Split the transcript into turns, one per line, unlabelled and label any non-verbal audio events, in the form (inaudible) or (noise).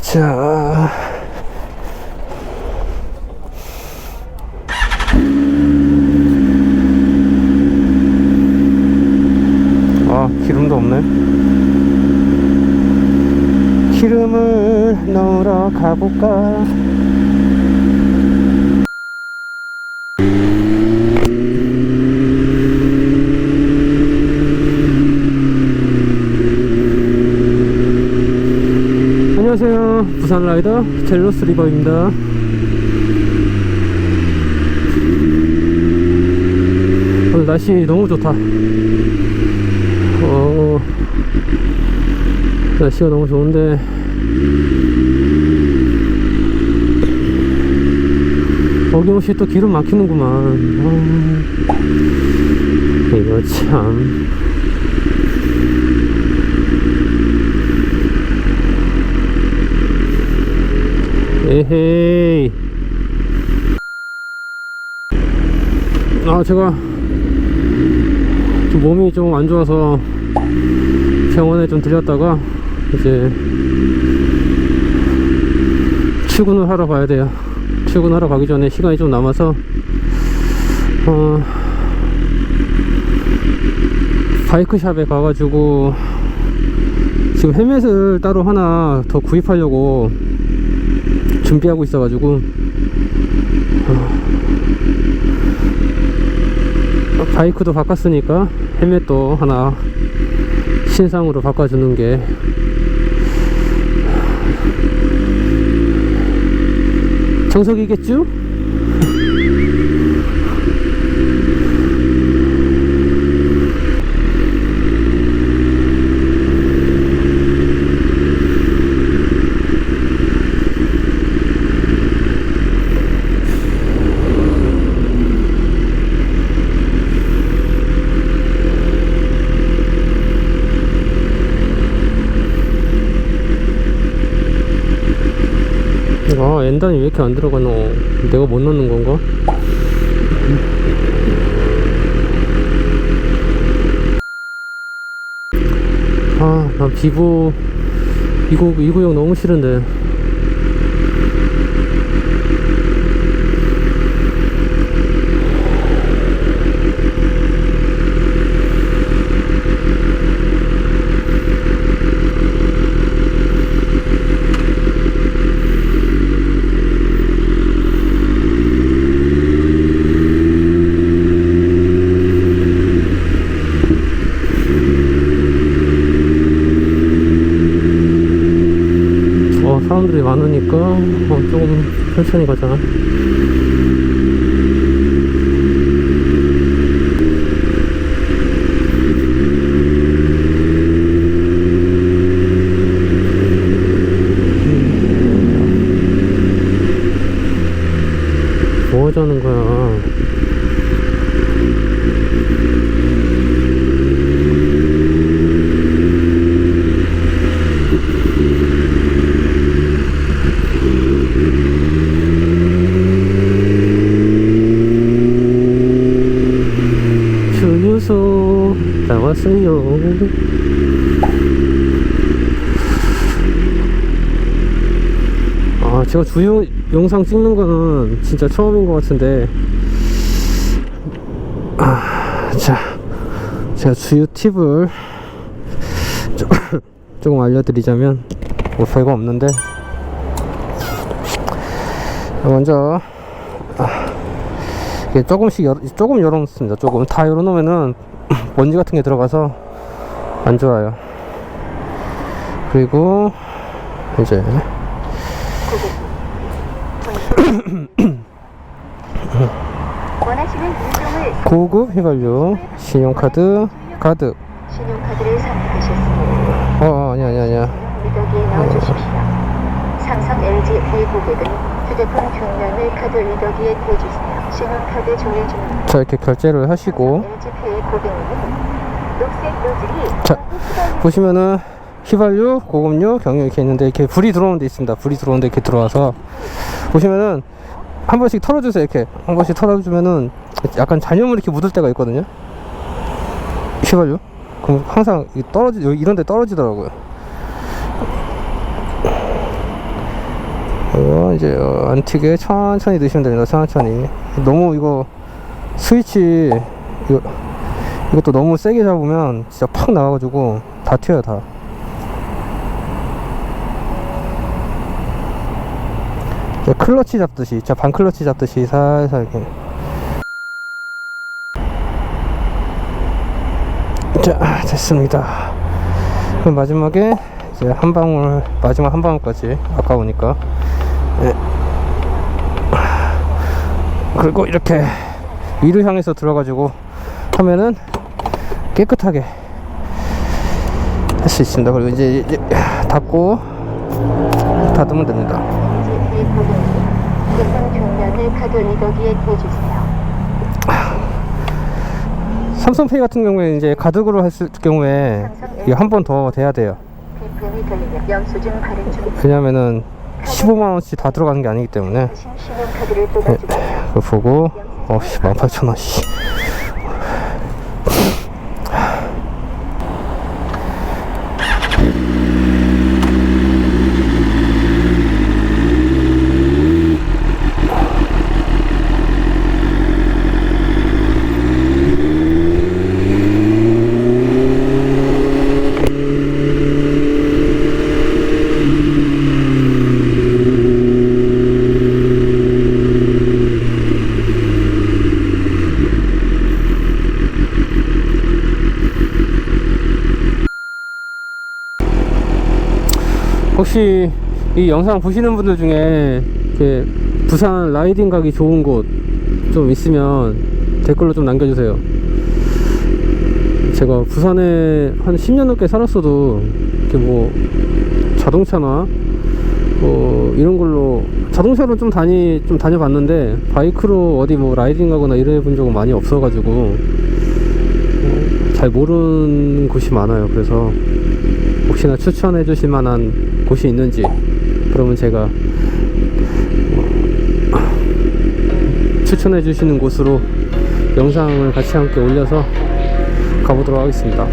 자. 아, 기름도 없네. 기름을 넣으러 가볼까? 안녕하세요. 부산 라이더 젤로스 리버입니다. 오늘 날씨 너무 좋다. 어, 날씨가 너무 좋은데. 어김없이 또 기름 막히는구만. 아, 이거 참. 에헤이. 아, 제가 좀 몸이 좀 안 좋아서 병원에 좀 들렸다가 이제 출근을 하러 가야 돼요. 출근하러 가기 전에 시간이 좀 남아서 어, 바이크샵에 가가지고 지금 헬멧을 따로 하나 더 구입하려고 준비하고 있어가지고. 어, 바이크도 바꿨으니까 헬멧도 하나 신상으로 바꿔주는 게. 정석이겠죠? 아 엔단이 왜 이렇게 안 들어가노 내가 못 넣는 건가? 아 난 비보 이거 이 구역 너무 싫은데 어 많으니까? 어, 조금 천천히 가자. 뭐 하자는 거야 주유소 나왔어요. 아, 제가 주유 영상 찍는 거는 진짜 처음인 것 같은데. 아, 자, 제가 주유 팁을 조, (coughs) 조금 알려드리자면, 뭐 별거 없는데. 먼저, 이게 조금씩 열, 조금 열어놓습니다. 조금 다 열어놓으면은 (laughs) 먼지 같은 게 들어가서 안 좋아요. 그리고 이제 (coughs) 고급 휘발유 신용카드 가득.
신용카드를 선택하셨습니다.
어, 어 아니 아니 아니야.
리더기에 넣어 주십시오. 삼성, LG, 미고객은 휴대폰 흉년을 카드 리더기에 대주세요. 신용카드 조회 중입니다.
자 이렇게 결제를 하시고
LG
자, 보시면은 휘발유, 고급류, 경유 이렇게 있는데 이렇게 불이 들어오는 데 있습니다. 불이 들어오는 데 이렇게 들어와서 보시면은 한 번씩 털어주세요. 이렇게 한 번씩 털어주면은 약간 잔여물 이렇게 묻을 때가 있거든요. 휘발유. 그럼 항상 이 떨어지 여기 이런 데 떨어지더라고요. 이제 어, 안티게 천천히 넣으시면 됩니다. 천천히. 너무 이거 스위치 이거 이것도 너무 세게 잡으면 진짜 팍 나와가지고 다 튀어요 다. 자, 클러치 잡듯이, 자 반클러치 잡듯이 살살 이렇게. 자 됐습니다. 그럼 마지막에 이제 한 방울 마지막 한 방울까지 아까우니까 예. 그리고 이렇게 위를 향해서 들어가지고 하면은 깨끗하게 할 수 있습니다. 그리고 이제, 이제 닫고 닫으면 됩니다.
LG V900님 휴대폰 중량을 카드 리더기에 대주세요.
삼성페이 같은 경우에 이제 가득으로 했을 경우에 한 번 더 돼야 돼요. 왜냐면은 15만 원씩 다 들어가는 게 아니기 때문에. 그거 보고 어씨 18,000원 씨. 혹시 이 영상 보시는 분들 중에 부산 라이딩 가기 좋은 곳 좀 있으면 댓글로 좀 남겨주세요. 제가 부산에 한 10년 넘게 살았어도 뭐 자동차나 뭐 이런 걸로 자동차로 좀 다니 좀 다녀봤는데 바이크로 어디 뭐 라이딩 가거나 이래 본 적은 많이 없어가지고 어, 잘 모르는 곳이 많아요. 그래서 혹시나 추천해 주실 만한 곳이 있는지 그러면 제가 어, 추천해 주시는 곳으로 영상을 같이 함께 올려서 가보도록 하겠습니다.